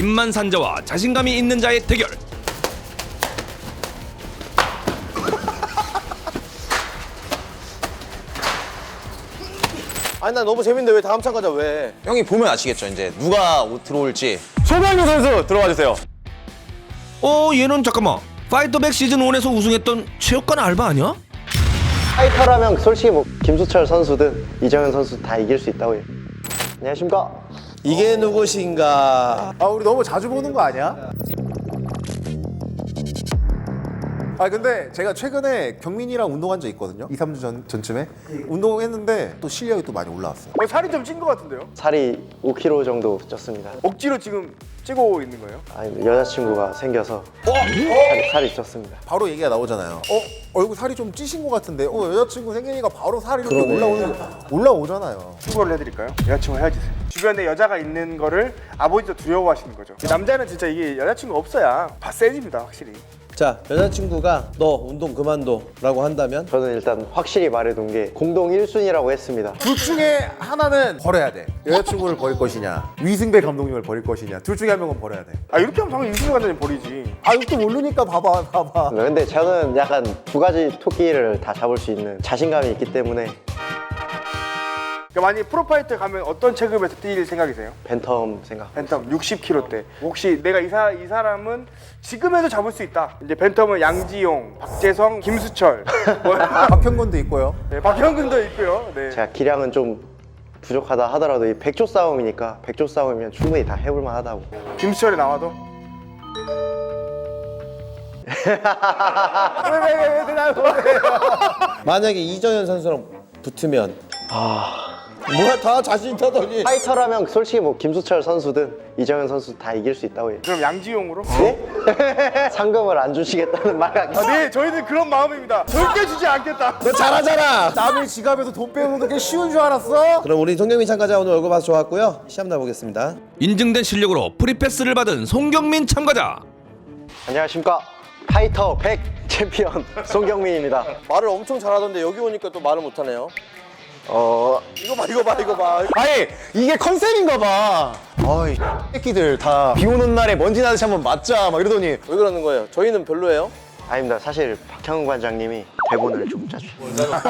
입만 산자와 자신감이 있는 자의 대결. 아니 나 너무 재밌는데 왜 다음 참가자 왜? 형이 보면 아시겠죠 이제 누가 들어올지 소강유 선수 들어와 주세요. 어 얘는 잠깐만 파이터백 시즌 1에서 우승했던 체육관 알바 아니야? 파이터라면 솔직히 뭐 김수철 선수든 이정현 선수 다 이길 수 있다고 해요. 안녕하십니까? 이게 누구신가? 아 우리 너무 자주 보는 거 아니야? 아 근데 제가 최근에 경민이랑 운동한 적 있거든요 2, 3주 전, 전쯤에 운동했는데 또 실력이 또 많이 올라왔어요 어, 살이 좀 찐 것 같은데요? 살이 5kg 정도 쪘습니다. 억지로 지금 찌고 있는 거예요? 아니 여자친구가 생겨서 살이, 살이 쪘습니다. 바로 얘기가 나오잖아요 어? 얼굴 살이 좀 찌신 것 같은데 어 여자친구 생기니까 바로 살이 이렇게 올라오는 올라오잖아요 신고를 해드릴까요? 여자친구 헤어지세요. 주변에 여자가 있는 거를 아버지도 두려워하시는 거죠. 남자는 진짜 이게 여자친구 없어야 다 세집니다, 확실히. 자 여자친구가 너 운동 그만둬 라고 한다면 저는 일단 확실히 말해둔 게 공동 1순위라고 했습니다. 둘 중에 하나는 버려야 돼 여자친구를 버릴 것이냐 위승배 감독님을 버릴 것이냐 둘 중에 한 명은 버려야 돼아 아 이렇게 하면 당연히 이승우 관장님 버리지. 이것도 모르니까 봐봐 봐봐 근데 저는 약간 두 가지 토끼를 다 잡을 수 있는 자신감이 있기 때문에 그러니까 만약 프로파이터 가면 어떤 체급에서 뛸 생각이세요? 벤텀 생각. 벤텀 60kg대. 혹시 내가 이, 사, 이 사람은 지금에도 잡을 수 있다. 이제 벤텀은 양지용, 박재성, 김수철, 뭐, 박형건도 있고요 네, 박형근도 있고요. 네. 제가 기량은 좀 부족하다 하더라도 이 백조 싸움이니까 백조 싸움이면 충분히 다 해볼 만하다고. 김수철이 나와도. 왜왜왜 만약에 이정현 선수랑 붙으면 아 뭐야 다 자신 있다더니 파이터라면 솔직히 뭐 김수철 선수든 이정현 선수 다 이길 수 있다고 해요. 그럼 양지용으로? 네? 상금을 안 주시겠다는 말 아, 하겠습니다. 네, 저희는 그런 마음입니다. 절대 주지 않겠다. 너 잘하잖아 남의 지갑에서 돈 빼오는 게 쉬운 줄 알았어? 그럼 우리 송경민 참가자 오늘 얼굴 봐서 좋았고요 시합 나보겠습니다 인증된 실력으로 프리패스를 받은 송경민 참가자. 안녕하십니까. 파이터 100 챔피언 송경민입니다. 말을 엄청 잘하던데 여기 오니까 또 말을 못하네요 어, 이거 봐 이거 봐 이거 봐 아니 이게 컨셉인가 봐 아이 새끼들 다 비 오는 날에 먼지 나듯이 한번 맞자 막 이러더니 왜 그러는 거예요? 저희는 별로예요 아닙니다. 사실 박형훈 관장님이 대본을 좀 짜주셨어요.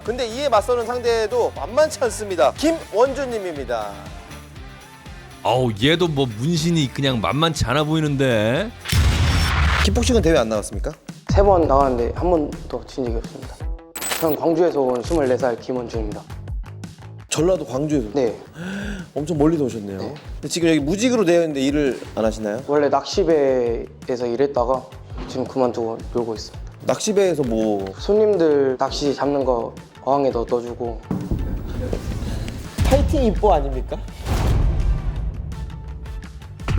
근데 이에 맞서는 상대도 만만치 않습니다 김원주님입니다 어우 얘도 뭐 문신이 그냥 만만치 않아 보이는데. 킥복싱은 대회 안 나왔습니까? 세 번 나왔는데 한 번도 진 적이 없습니다. 저는 광주에서 온 24살 김원준입니다. 전라도 광주에서 네, 엄청 멀리서 오셨네요 근데 지금 여기 무직으로 되어 있는데 일을 안 하시나요? 원래 낚시배에서 일했다가 지금 그만두고 놀고 있습니다. 낚시배에서 뭐 손님들 낚시 잡는 거 어항에 넣어 주고 파이팅 입보 아닙니까?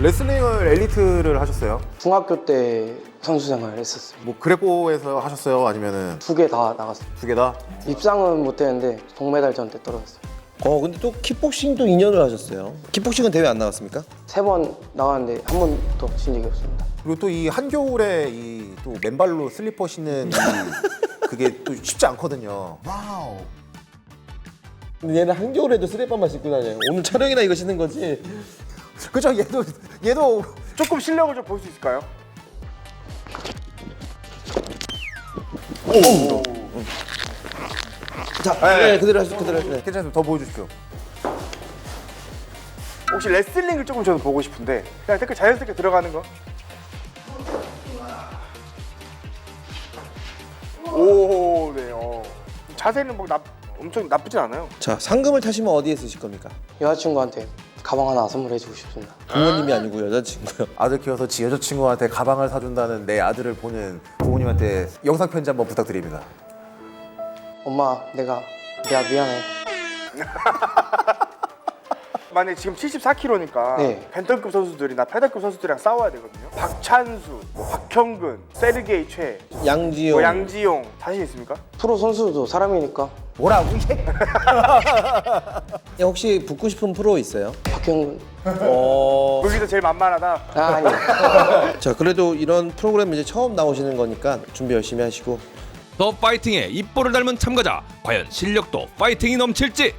레슬링을 엘리트를 하셨어요? 중학교 때 선수 생활 했었어요. 뭐 그레코에서 하셨어요? 아니면은 두 개 다 나갔어요. 두 개 다? 입상은 못했는데 동메달전 때 떨어졌어요. 어 근데 또 킥복싱도 2년을 하셨어요 킥복싱은 대회 안 나왔습니까? 세 번 나갔는데 한 번도 진 적이 없습니다. 그리고 또 이 한겨울에 이 또 맨발로 슬리퍼 신는 이 그게 또 쉽지 않거든요. 와우. 근데 얘는 한겨울에도 쓰레빠만 신고 다녀요 오늘 촬영이나 이거 신는 거지? 그죠? 얘도 얘도 조금 실력을 좀 볼 수 있을까요? 자 네, 그대로 하시죠 그대로 하시죠 네. 괜찮습니다. 더 보여주십시오. 혹시 레슬링을 조금 저는 보고 싶은데 그냥 댓글 자연스럽게 들어가는 거. 오, 네. 어. 자세는 뭐 나, 엄청 나쁘진 않아요. 자 상금을 타시면 어디에 쓰실 겁니까? 여자친구한테 가방 하나 선물해주고 싶습니다. 부모님이 아니고 여자친구요 아들 키워서 지 여자친구한테 가방을 사준다는 내 아들을 보는 부모님한테 영상 편지 한번 부탁드립니다. 엄마, 내가 내가 미안해. 만약에 지금 74kg니까 네. 벤턴급 선수들이나 패더급 선수들이랑 싸워야 되거든요. 박찬수, 뭐 박형근, 세르게이 최, 양지용 뭐 양지용 자신 있습니까? 프로 선수도 사람이니까 뭐라고 이 새끼? 예, 혹시 붙고 싶은 프로 있어요? 박형근 어... 거기서 제일 만만하다. 아 아니 자 그래도 이런 프로그램 이제 처음 나오시는 거니까 준비 열심히 하시고 더 파이팅에 입보를 닮은 참가자. 과연 실력도 파이팅이 넘칠지.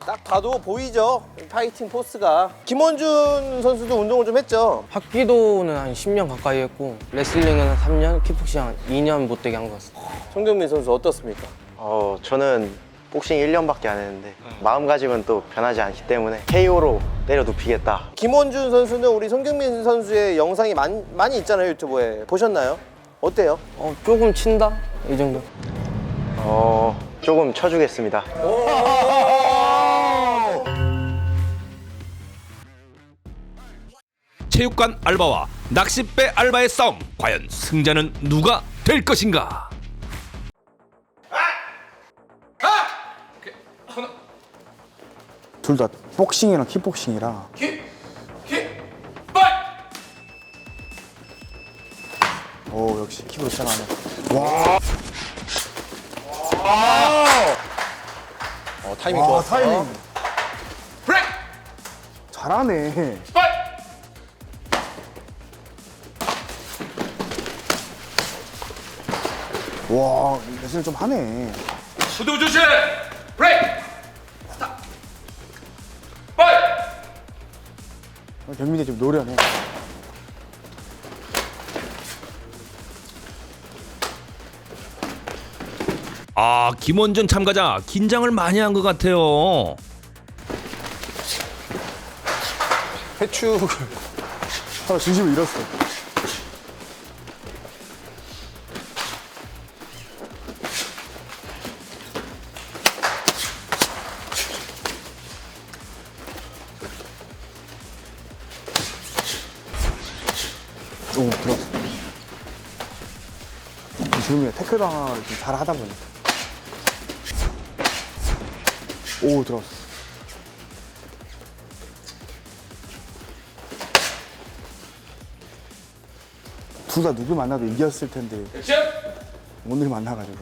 딱 봐도 보이죠? 파이팅 포스가. 김원준 선수도 운동을 좀 했죠? 합기도는 한 10년 가까이 했고 레슬링은 한 3년, 킥복싱 한 2년 못되게 한 것 같습니다. 송경민 선수 어떻습니까? 어, 저는 복싱 1년밖에 안 했는데 마음가짐은 또 변하지 않기 때문에 KO로 때려 눕히겠다. 김원준 선수는 우리 송경민 선수의 영상이 많, 많이 있잖아요 유튜브에 보셨나요? 어때요? 어, 조금 친다? 이 정도. 어, 조금 쳐주겠습니다. 체육관 알바와 낚싯배 알바의 싸움 과연 승자는 누가 될 것인가 둘 다 복싱이랑 킥복싱이라. 오 역시 킥으로 시작하네. 어, 타이밍 와 좋았어. 타이밍. 잘하네. 와 레슬 좀 하네. 구두 조심 브레이크 경민이 좀 노련해. 아 김원준 참가자 긴장을 많이 한 것 같아요. 회축 서로 진심을 잃었어 오 들어왔어. 지금이 태클 방어를 좀 잘 하다 보니까. 오 들어왔어. 둘 다 누구 만나도 이겼을 텐데. 오늘 만나가지고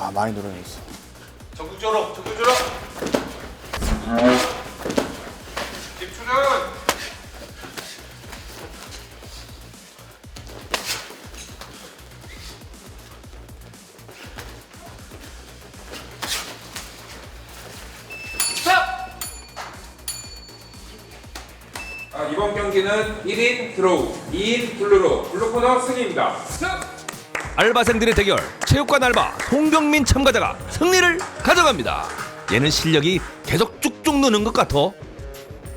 아 많이 노련했어. 적극적으로 적극적으로. 집중은. 아, 이번 경기는 1인 드로우, 2인 블루로 블루코너 승리입니다. 알바생들의 대결. 체육관 알바 송경민 참가자가 승리를 가져갑니다. 얘는 실력이 계속 쭉쭉 느는 것 같아.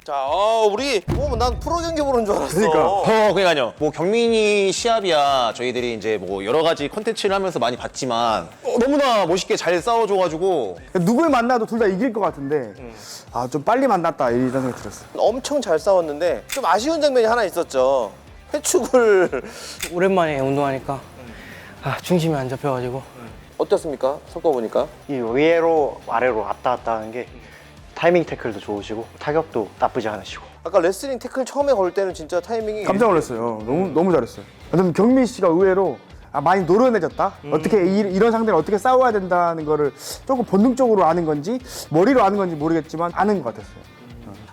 자, 어, 우리 어, 난 프로 경기 보는 줄 알았어. 그러니까. 어, 그러니까요. 뭐 경민이 시합이야. 저희들이 이제 뭐 여러 가지 컨텐츠를 하면서 많이 봤지만 어, 너무나 멋있게 잘 싸워줘가지고. 누굴 만나도 둘 다 이길 것 같은데. 아 좀 빨리 만났다. 이런 생각이 들었어 엄청 잘 싸웠는데 좀 아쉬운 장면이 하나 있었죠. 회축을. 오랜만에 운동하니까 아, 중심이 안 잡혀가지고. 어떻습니까? 섞어 보니까. 이 위로 아래로 왔다 갔다 하는 게 타이밍 태클도 좋으시고 타격도 나쁘지 않으시고. 아까 레슬링 태클 처음에 걸 때는 진짜 타이밍이 깜짝 놀랐어요. 너무 너무 잘했어요. 근데 경민 씨가 의외로 아, 많이 노련해졌다? 어떻게 이, 이런 상대를 어떻게 싸워야 된다는 거를 조금 본능적으로 아는 건지 머리로 아는 건지 모르겠지만 아는 것 같았어요.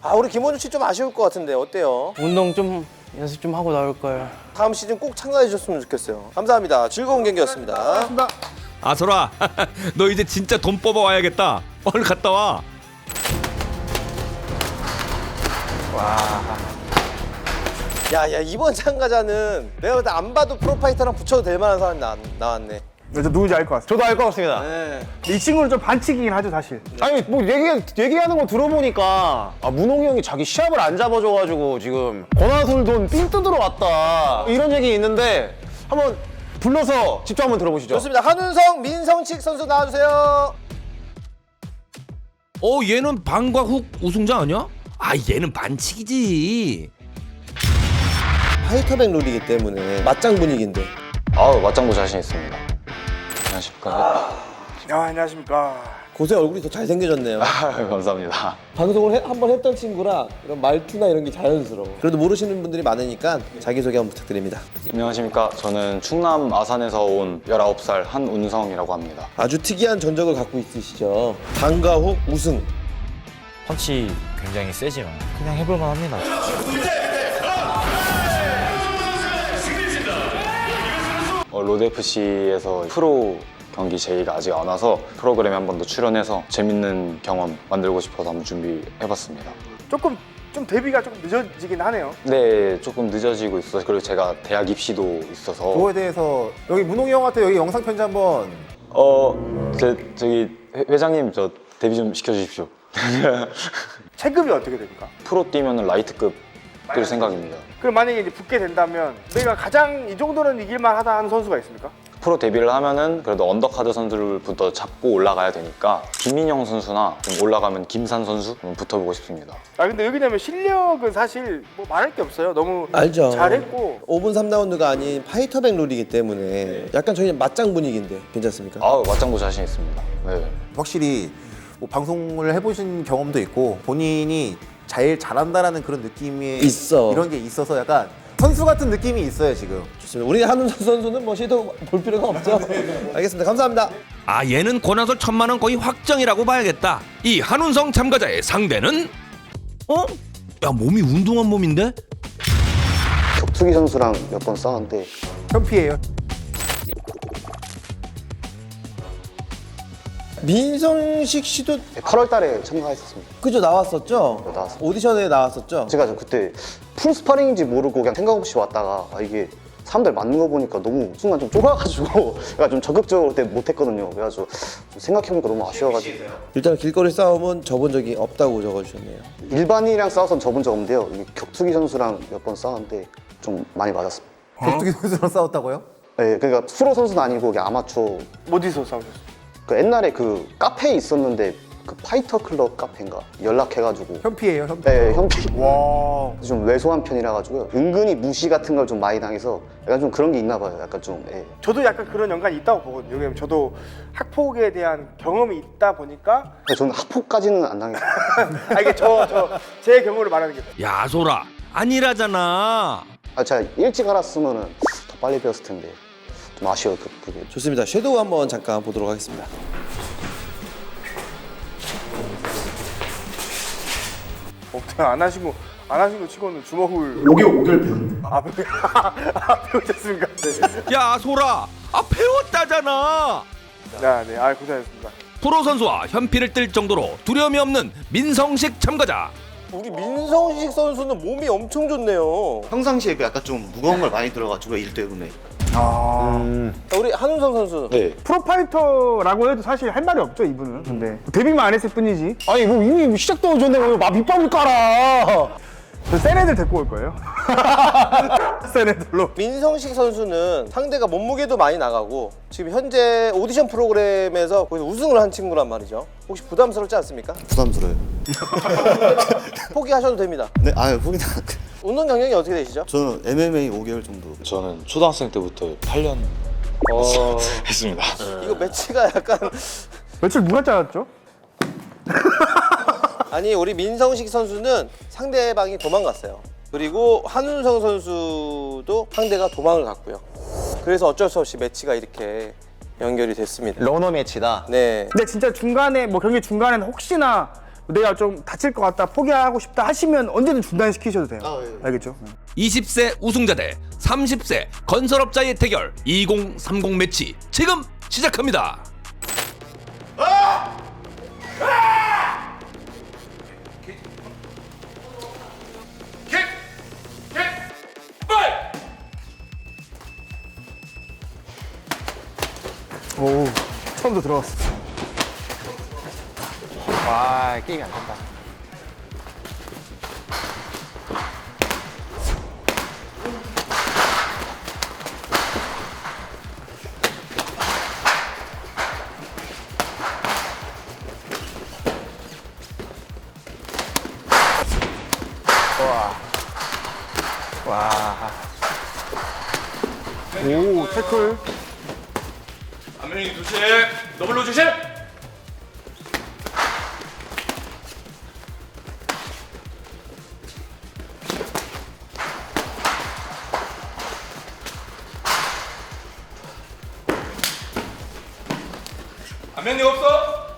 아 우리 김원준 씨 좀 아쉬울 것 같은데. 어때요? 운동 좀 연습 좀 하고 나올 걸. 다음 시즌 꼭 참가해 주셨으면 좋겠어요. 감사합니다. 즐거운 경기였습니다. 아설아 너 이제 진짜 돈 뽑아 와야겠다 얼른 갔다 와 야, 야 이번 참가자는 내가 볼때 안 봐도 프로파이터랑 붙여도 될 만한 사람이 나, 나왔네. 저 누군지 알 것 같아요 저도 알 것 같습니다. 이 친구는 좀 반칙이긴 하죠 사실 아니 뭐 얘기 얘기하는 거 들어보니까 아 문홍이 형이 자기 시합을 안 잡아줘가지고 지금 권하솔 돈삥 뜯으러 왔다 이런 얘기 있는데 한번 불러서 직접 한번 들어보시죠. 좋습니다. 한운성, 민성칙 선수 나와주세요. 어 얘는 방과 훅 우승자 아니야? 아 얘는 반칙이지 파이터백 룰이기 때문에 맞짱 분위기인데. 아우 맞장구 자신 있습니다. 안녕하십니까. 아, 안녕하십니까. 고세 얼굴이 더 잘생겨졌네요. 감사합니다. 방송을 해- 한번 했던 친구라 이런 말투나 이런 게 자연스러워. 그래도 모르시는 분들이 많으니까 자기소개 한번 부탁드립니다. 안녕하십니까. 저는 충남 아산에서 온 19살 한운성이라고 합니다. 아주 특이한 전적을 갖고 있으시죠. 방과 후 우승. 펀치 굉장히 세지만 그냥 해볼만 합니다. 어, 로드 FC에서 프로 경기 제의가 아직 안 와서 프로그램에 한 번 더 출연해서 재밌는 경험 만들고 싶어서 한번 준비해봤습니다. 조금 좀 데뷔가 조금 늦어지긴 하네요. 네, 조금 늦어지고 있어서 그리고 제가 대학 입시도 있어서 그거에 대해서 여기 문홍이 형한테 여기 영상 편지 한번 어, 제, 저기 회- 회장님 저 데뷔 좀 시켜주십시오. 체급이 어떻게 됩니까? 프로 뛰면 라이트급 뛸 생각입니다. 그럼 만약에 이제 붙게 된다면 내가 가장 이 정도는 이길만 하다 하는 선수가 있습니까? 프로 데뷔를 하면은 그래도 언더카드 선수들부터 잡고 올라가야 되니까 김민영 선수나 좀 올라가면 김산 선수 좀 붙어보고 싶습니다. 아 근데 여기냐면 실력은 사실 뭐 말할 게 없어요. 너무 알죠. 잘했고 5분 3라운드가 아닌 파이터백 룰이기 때문에 약간 저희는 맞짱 분위기인데 괜찮습니까? 아 맞장구 자신 있습니다. 네. 확실히 뭐 방송을 해보신 경험도 있고 본인이 제일 잘한다라는 그런 느낌이 있어. 이런 게 있어서 약간 선수 같은 느낌이 있어요 지금. 좋습니다. 우리 한운선 선수는 뭐 시도 볼 필요가 없죠. 알겠습니다. 감사합니다. 아 얘는 권하솔 천만 원 거의 확정이라고 봐야겠다. 이 한운성 참가자의 상대는 어? 야 몸이 운동한 몸인데? 격투기 선수랑 몇 번 싸웠는데 현피예요. 민성식 씨도 8월 달에 참가했었습니다. 그저 나왔었죠? 네, 나왔습니다. 오디션에 나왔었죠? 제가 저 그때 풀 스파링인지 모르고 그냥 생각 없이 왔다가 아, 이게 사람들 맞는 거 보니까 너무 순간 좀 쫄아가지고 제가 좀 적극적으로 그때 못했거든요. 그래가지고 좀 생각해보니까 너무 아쉬워가지고 일단 길거리 싸움은 접은 적이 없다고 적어주셨네요. 일반인이랑 싸워서 접은 적 없는데요. 이 격투기 선수랑 몇 번 싸웠는데 좀 많이 맞았습니다. 격투기 선수랑 싸웠다고요? 네, 그러니까 프로 선수는 아니고 그냥 아마추어. 어디서 싸우셨어요? 그 옛날에 그 카페에 있었는데 그 파이터 클럽 카페인가 연락해가지고 현피예요 현피. 네, 현피. 와 좀 왜소한 편이라 가지고요. 은근히 무시 같은 걸 좀 많이 당해서 약간 좀 그런 게 있나 봐요. 약간 좀 예. 저도 약간 그런 연관이 있다고 보거든요. 왜냐면 저도 학폭에 대한 경험이 있다 보니까 근데 저는 학폭까지는 안 당했어요. 아 이게 저 저 제 경우를 말하는 게 야 소라 아니라잖아. 아, 제가 일찍 알았으면은 더 빨리 배웠을 텐데 좀 아쉬워요. 그, 그게. 좋습니다. 섀도우 한번 잠깐 보도록 하겠습니다. 어, 그냥 안 하시고 안 하신 거 치고는 주먹을 5개월 5개월 배웠는데 아, 배우, 아 배우셨습니까? 네. 야 소라 아 배웠다잖아. 아, 네, 아 고생하셨습니다. 프로 선수와 현피를 뜰 정도로 두려움이 없는 민성식 참가자. 우리 민성식 선수는 몸이 엄청 좋네요. 평상시에 그 약간 좀 무거운 걸 많이 들어가지고 일 때문에 우리 한운성 선수. 네. 프로파이터라고 해도 사실 할 말이 없죠 이분은. 근데 데뷔만 안 했을 뿐이지. 아니 뭐 이미 시작도 전에 왜막 밑밥을 깔아. 저센 애들 데리고 올 거예요. 센 애들로. 민성식 선수는 상대가 몸무게도 많이 나가고 지금 현재 오디션 프로그램에서 거기서 우승을 한 친구란 말이죠. 혹시 부담스럽지 않습니까? 부담스러워요. 포기하셔도 됩니다. 네 아유 후기나 운동 경력이 어떻게 되시죠? 저는 MMA 5개월 정도 저는 초등학생 때부터 8년 했습니다. 이거 매치가 약간 며칠 누가 짜였죠? 아니 우리 민성식 선수는 상대방이 도망갔어요. 그리고 한운성 선수도 상대가 도망을 갔고요. 그래서 어쩔 수 없이 매치가 이렇게 연결이 됐습니다. 러너 매치다. 네. 근데 진짜 중간에 뭐 경기 중간에는 혹시나 내가 좀 다칠 것 같다 포기하고 싶다 하시면 언제든 중단시키셔도 돼요 알겠죠? 20세 우승자 대 30세 건설업자의 대결 2030 매치 지금 시작합니다. 오 처음부터 들어갔어 와 게임이 안 된다. 오 태클 안면이 조심. 더블로 조심. 메뉴 없어?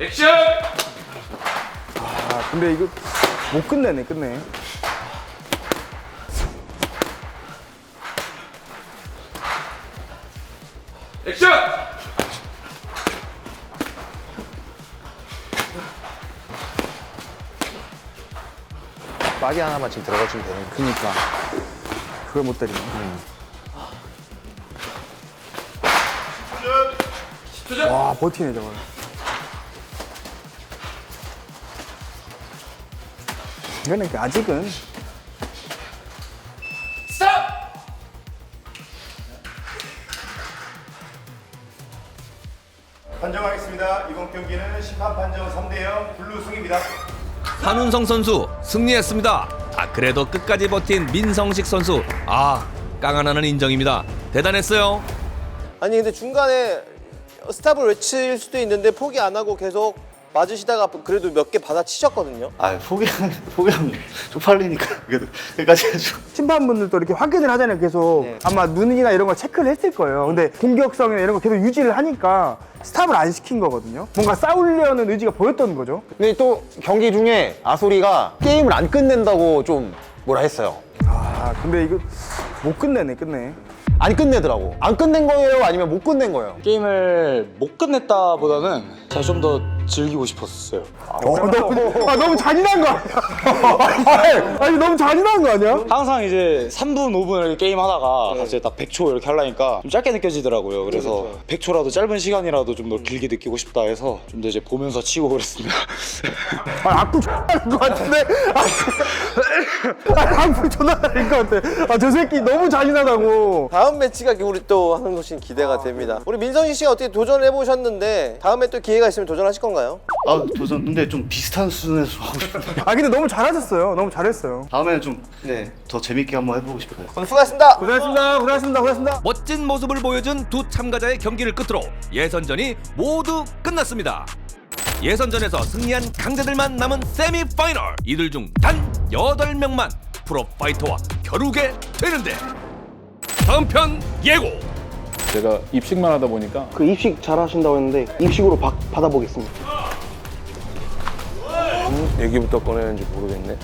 액션! 아 근데 이거 못 끝내네 끝내 빠기 하나만 지금 들어가주면 되는 거. 그니까 그걸 못 때리네. 와 버티네 저걸. 이거는 그 아직은 판정하겠습니다. 이번 경기는 심판 판정 3대 0 블루 승입니다. 한운성 선수 승리했습니다. 아 그래도 끝까지 버틴 민성식 선수 아 깡하나는 인정입니다. 대단했어요. 아니 근데 중간에 스탑을 외칠 수도 있는데 포기 안 하고 계속 맞으시다가 그래도 몇 개 받아치셨거든요. 아 포기하면 포기하면 쪽팔리니까 그래도 끝까지 해줘. 심판분들도 이렇게 확인을 하잖아요. 계속 아마 눈이나 이런 걸 체크를 했을 거예요. 근데 공격성이나 이런 거 계속 유지를 하니까 스탑을 안 시킨 거거든요. 뭔가 싸우려는 의지가 보였던 거죠. 근데 또 경기 중에 아소리가 게임을 안 끝낸다고 좀 뭐라 했어요. 아 근데 이거 못 끝내네 끝내. 안 끝내더라고. 안 끝낸 거예요? 아니면 못 끝낸 거예요? 게임을 못 끝냈다보다는 제가 좀더 즐기고 싶었어요. 어, 너무, 아, 너무 잔인한 거 아니야? 아니, 너무 잔인한 거 아니야? 항상 이제 3분, 5분 이렇게 게임 하다가 갑자기 딱 100초 이렇게 하려니까 좀 짧게 느껴지더라고요. 그래서 100초라도 짧은 시간이라도 좀 더 길게 느끼고 싶다 해서 좀 더 이제 보면서 치고 그랬습니다. 아, 악플 존나 날것 같은데? 아, 악플 존나 날것 같아. 아, 저 새끼 너무 잔인하다고. 다음 매치가 우리 또 하는 것이 기대가 됩니다. 우리 민성희 씨가 어떻게 도전해 보셨는데 다음에 또 기회가 있으면 도전하실 건가요? 아 도전 근데 좀 비슷한 수준에서 하고 싶어요. 아, 근데 너무 잘하셨어요. 너무 잘했어요. 다음에는 좀네더 재밌게 한번 해보고 싶어요. 오늘 수고하셨습니다. 고생하셨습니다. 고생하셨습니다. 고생하셨습니다. 멋진 모습을 보여준 두 참가자의 경기를 끝으로 예선전이 모두 끝났습니다. 예선전에서 승리한 강자들만 남은 세미 파이널 이들 중단 8명만 프로 파이터와 겨루게 되는데 다음 편 예고 제가 입식만 하다 보니까 그 입식 잘 하신다고 했는데 입식으로 바, 받아보겠습니다. 얘기부터 꺼내는지 모르겠네.